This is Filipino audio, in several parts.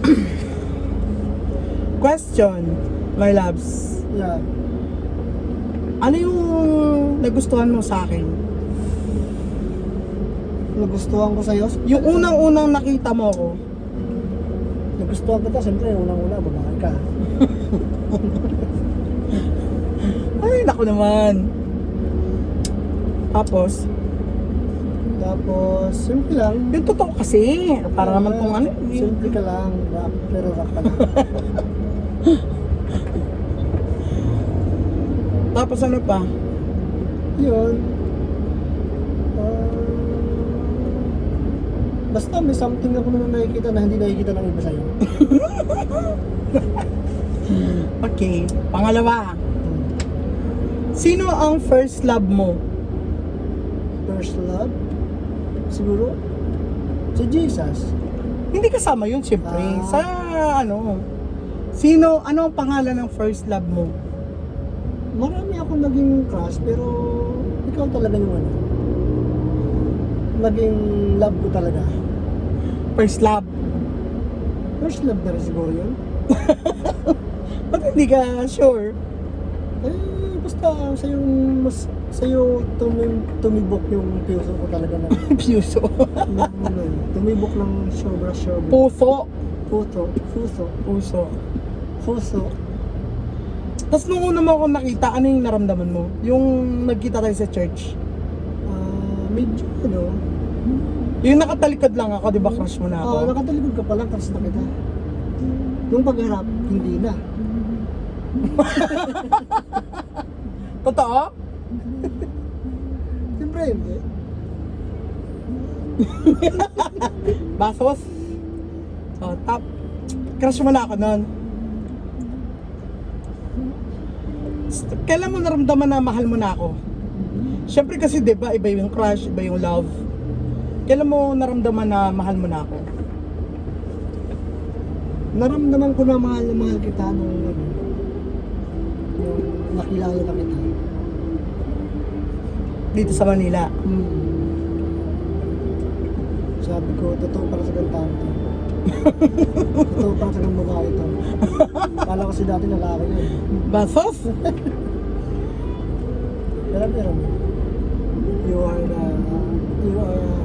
Question, my loves. Yeah. Ano yung nagustuhan mo sa akin? Nagustuhan ko sa'yo. Yung unang-unang nakita mo ko, Nagustuhan kita, siyempre, unang-una, babae ka. ay, naku naman. Tapos, Tapos, simple lang. yung totoo kasi, para naman kung ano, eh. Simple ka lang, rap, pero rap ka lang. Tapos ano pa? Yun. Ah, basta may something ako na nakikita na hindi nakikita ng iba sa'yo. Okay, pangalawa. Sino ang first love mo? First love? Siguro? Si Jesus. Hindi kasama yun, syempre. Ah. Sa ano? Sino, ano ang pangalan ng first love mo? Marami akong naging crush, pero ikaw talaga yung ano. Naging love ko talaga. First love. First love na rin siguro yun. Ba't hindi ka sure? Eh, basta sa'yo, mas, sa'yo tumim, tumibok yung puso ko talaga na. Puso. ano, tumibok ng sobra sobra. Puso. Puso. Puso. Puso. Puso. Tapos nung una mo ako nakita, ano yung naramdaman mo? Yung nagkita tayo sa church. Ah, medyo ano. Yung nakatalikod lang ako, di ba crush mo na ako? Ah, nakatalikod ka pala kasi na kita. Yung pagharap, hindi na. Totoo? Siyempre, hindi. Basos? So, top. Crush mo na ako nun. Kailan mo naramdaman na mahal mo na ako? Siyempre kasi 'di ba iba yung crush, iba yung love. Kailan mo naramdaman na mahal mo na ako? Naramdaman ko na mahal na mahal kita nung ano, nung nakilala na kita. Dito sa Manila. Hmm. Sabi ko, totoo para sa gantaan to. totoo para sa ganang babae to. Kala ko si dati lalaki yun. Basos? Pero pero, you are, uh, you are, uh,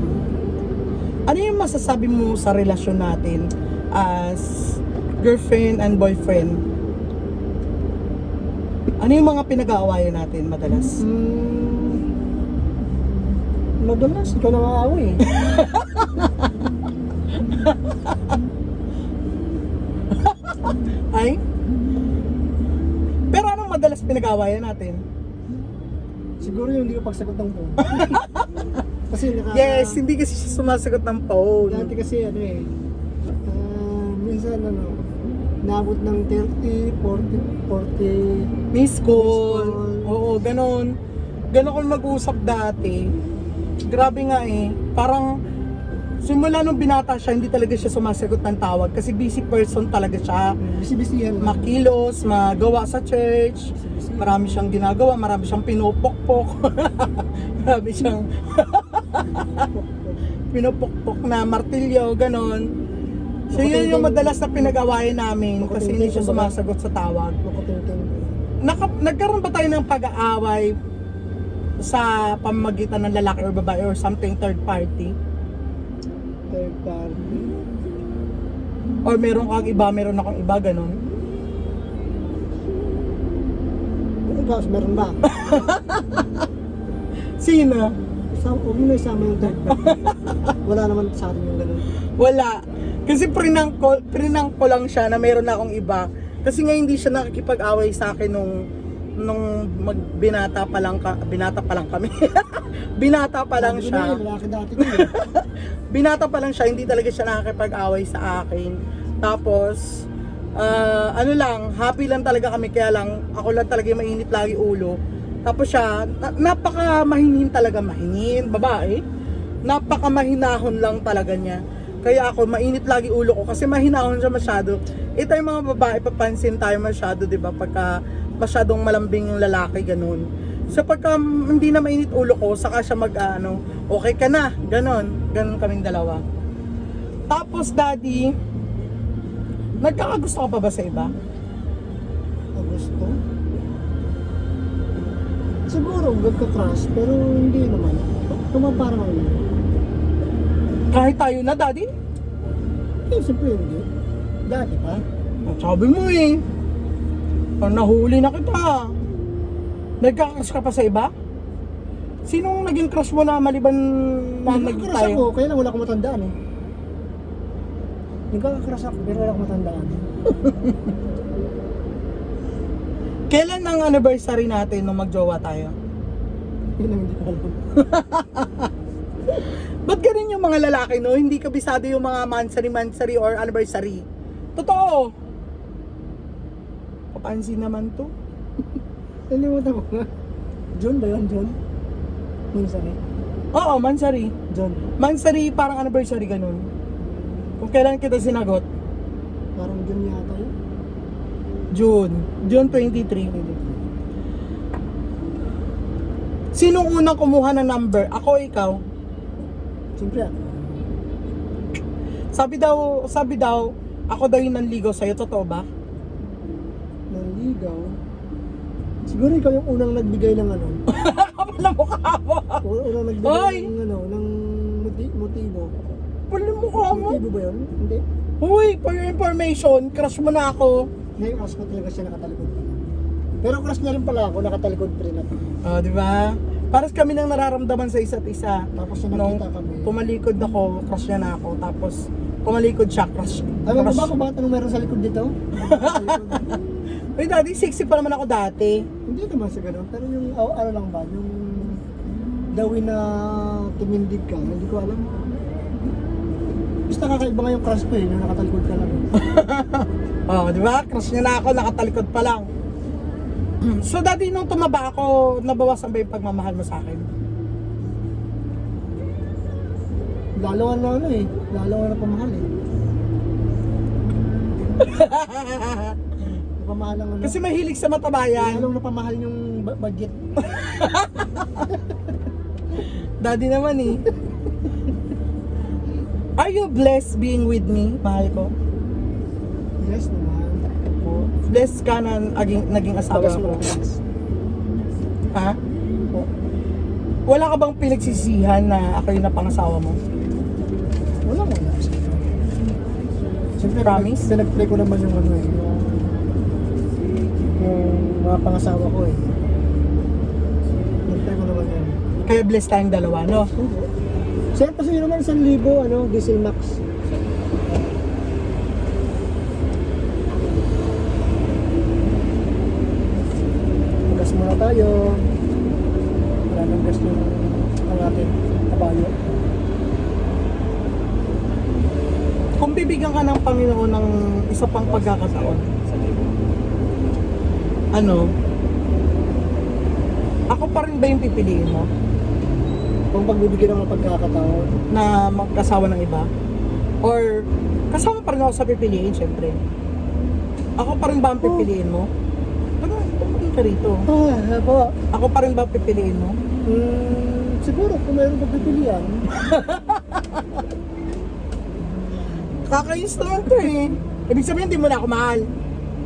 Ano yung masasabi mo sa relasyon natin as girlfriend and boyfriend? Ano yung mga pinag-aawayan natin madalas? mm, madalas, ikaw na maaaway. Ay? Pero anong madalas pinag-aawayan natin? Siguro yung hindi ko pagsagot ng phone. kasi nakaka... Yes, hindi kasi siya sumasagot ng phone. Dati kasi ano eh, ah, minsan ano, naabot ng 30, 40, 40, Miss call. Oo, ganon. Ganon kung mag-usap dati. Grabe nga eh. Parang simula nung binata siya, hindi talaga siya sumasagot ng tawag kasi busy person talaga siya. bisi-bisihan lang. Makilos, magawa sa church. Marami siyang ginagawa, marami siyang pinupokpok. marami siyang pinupokpok na martilyo, ganon. So yun yung madalas na pinag-awayan namin kasi hindi siya sumasagot sa tawag. Naka, nagkaroon ba tayo ng pag-aaway sa pamamagitan ng lalaki or babae or something third party? Third party. Or meron kang iba, meron akong iba, ganon? Ikaw, meron ba? Sino? Isama, huwag mo na isama yung third party. Wala naman sa atin yung ganun. Wala. Kasi prinang ko, lang siya na meron na akong iba. Kasi nga hindi siya nakikipag-away sa akin nung nung mag binata pa lang ka, binata pa lang kami. binata pa lang siya. eh. binata pa lang siya, hindi talaga siya nakakipag-away sa akin. Tapos, ah, ano lang, happy lang talaga kami, kaya lang, ako lang talaga yung mainit lagi ulo. Tapos siya, na- napaka mahinin talaga, mahinin, babae. Napaka mahinahon lang talaga niya. Kaya ako, mainit lagi ulo ko kasi mahinahon siya masyado. Ito yung mga babae, papansin tayo masyado, di ba? Pagka masyadong malambing yung lalaki, ganun. So pagka hindi na mainit ulo ko, saka siya mag ano, okay ka na, ganon. Ganon kaming dalawa. Tapos daddy, Nagkakagusto ka pa ba sa iba? Agosto. Siguro, magka-crush, pero hindi naman. Tumaparang lang. Kahit tayo na, daddy? Eh, siyempre hindi. Dati pa. Ang Sabi mo eh. Ang nahuli na kita. Nagkakakas ka pa sa iba? Sinong naging crush mo na maliban na naging Nagkakrush tayo? ako, kaya lang wala akong matandaan eh. Nagkakrush ako, pero wala akong matandaan. Kailan ang anniversary natin nung magjowa tayo? Yun ang hindi ko alam. Ba't ganun yung mga lalaki, no? Hindi kabisado yung mga mansary or anniversary. Totoo. Papansin naman to. Nalimutan ko nga. John ba yun, John? Minsan eh. Oo, mansary. John. Mansary parang anniversary ganun. Kung kailan kita sinagot? Parang John yata yun. June. June 23. Sinong unang kumuha ng number? Ako o ikaw? Siyempre. Sabi daw, sabi daw, ako daw yung nanligaw sa'yo. Totoo ba? Naligaw. Siguro ikaw yung unang nagbigay ng ano. Kapala mukha mo. unang nagbigay Hoy! ng ano, ng moti- motibo. Kapala mukha mo. Motibo ba yun? Hindi. Uy, for your information, crush mo na ako. Ngayon crush ko talaga siya nakatalikod. Pero crush niya rin pala ako, nakatalikod pa rin ako. Oh, di ba? Paras kami nang nararamdaman sa isa't isa. Tapos nung Nung nakita kami. pumalikod ako, crush niya na ako. Tapos, pumalikod siya, crush. Alam mo crush. ba kung bakit anong meron sa likod dito? Uy, daddy, sexy pa naman ako dati. Hindi naman sa ganun. Pero yung oh, ano lang ba, yung dawin na tumindig ka, hindi ko alam. Basta kakaiba nga yung crush ko eh, yung nakatalikod ka lang. Oh, di ba? Crush niya na ako, nakatalikod pa lang. So, daddy, nung tumaba ako, nabawasan ba yung pagmamahal mo sa akin? Lalawan na ano eh, lalawan na pamahal eh. Pamahal ang ano. Kasi mahilig sa matabayan. Lalong napamahal yung ba- budget. Daddy naman eh. Are you blessed being with me, mahal ko? Yes naman. Blessed ka na naging, naging asawa Bagas mo ko. bagas. Ha? Po. Wala ka bang pinagsisihan na ako yung napangasawa mo? Wala mo na. Siyempre, Promise? pinag- pinag-play ko naman yung ano eh, yung, yung mga pangasawa ko eh. Pinag-play ko naman yan. Kaya blessed tayong dalawa, no? Sir, kasi yun naman isang libo, ano, diesel max. Muna tayo. Nang gas yung ang ating kabayo. Kung bibigyan ka ng Panginoon ng isa pang pagkakataon, ano, ako pa rin ba yung pipiliin mo Kung pagbibigyan ng pagkakataon, na magkasawa ng iba? Or, kasama pa rin ako sa pipiliin, syempre. Ako pa rin ba ang pipiliin mo? Ano, ka rito. ah, po, Ako pa rin ba pipiliin mo? mm, siguro kung mayroong pagpipilian, Kakayos naman to eh. Ibig sabihin, hindi mo na ako mahal.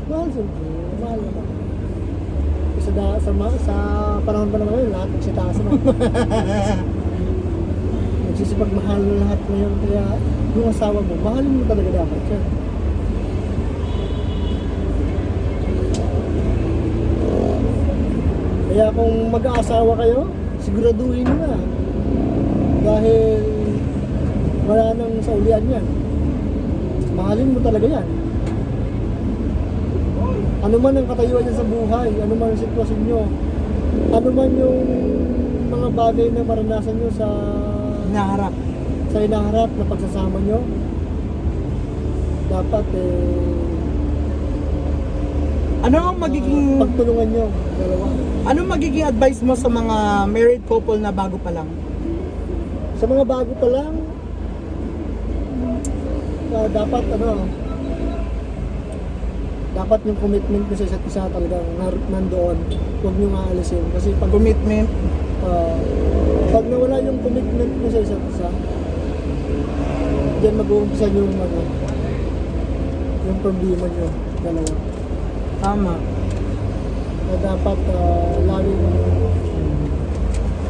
mahal siyempre, mahal naman. Sa, da, sa, sa panahon pa naman ngayon, lahat nagsitaas na. Nagsisipagmahal na lahat ngayon, kaya yung asawa mo, mahalin mo talaga dapat siya. Kaya kung mag-aasawa kayo, siguraduhin nyo na. Dahil wala nang saulian yan. Mahalin mo talaga yan. Ano man ang katayuan niya sa buhay, ano man ang sitwasyon nyo, ano man yung mga bagay na maranasan nyo sa Naharap. sa inaharap na pagsasama nyo, dapat eh, Ano ang magiging pagtulungan nyo, dalawa. Ano magiging advice mo sa mga married couple na bago pa lang? Sa mga bago pa lang, ah, dapat ano, dapat yung commitment nyo sa isa't isa talagang nandoon. Huwag nyo nga alisin. Kasi pag, Commitment. ah, pag nawala yung commitment nyo sa isa't isa, diyan mag-uumpisa yung ano, yung problema nyo, dalawa. Tama. Na dapat ah, lagi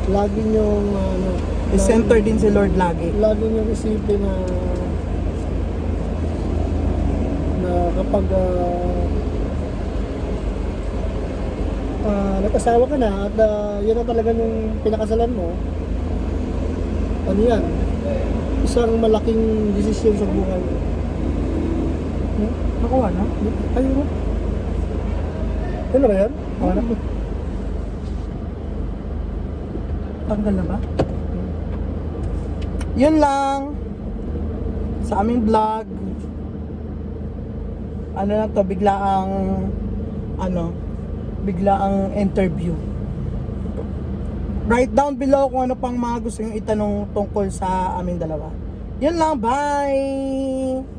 lagi nyo, ano, I-center din si Lord lagi. lagi nyo isipin na na kapag ah, ah, nag-asawa ka na at ah, yan na talaga yung pinakasalan mo ano yan isang malaking desisyon sa buhay mo hmm? Nakuha na? ayun mo ano ba yan? Ano? Tanggal na ba? Yun lang. Sa aming vlog. Ano na to, bigla ang ano, bigla ang interview. Write down below kung ano pang mga gusto yung itanong tungkol sa aming dalawa. Yun lang, bye!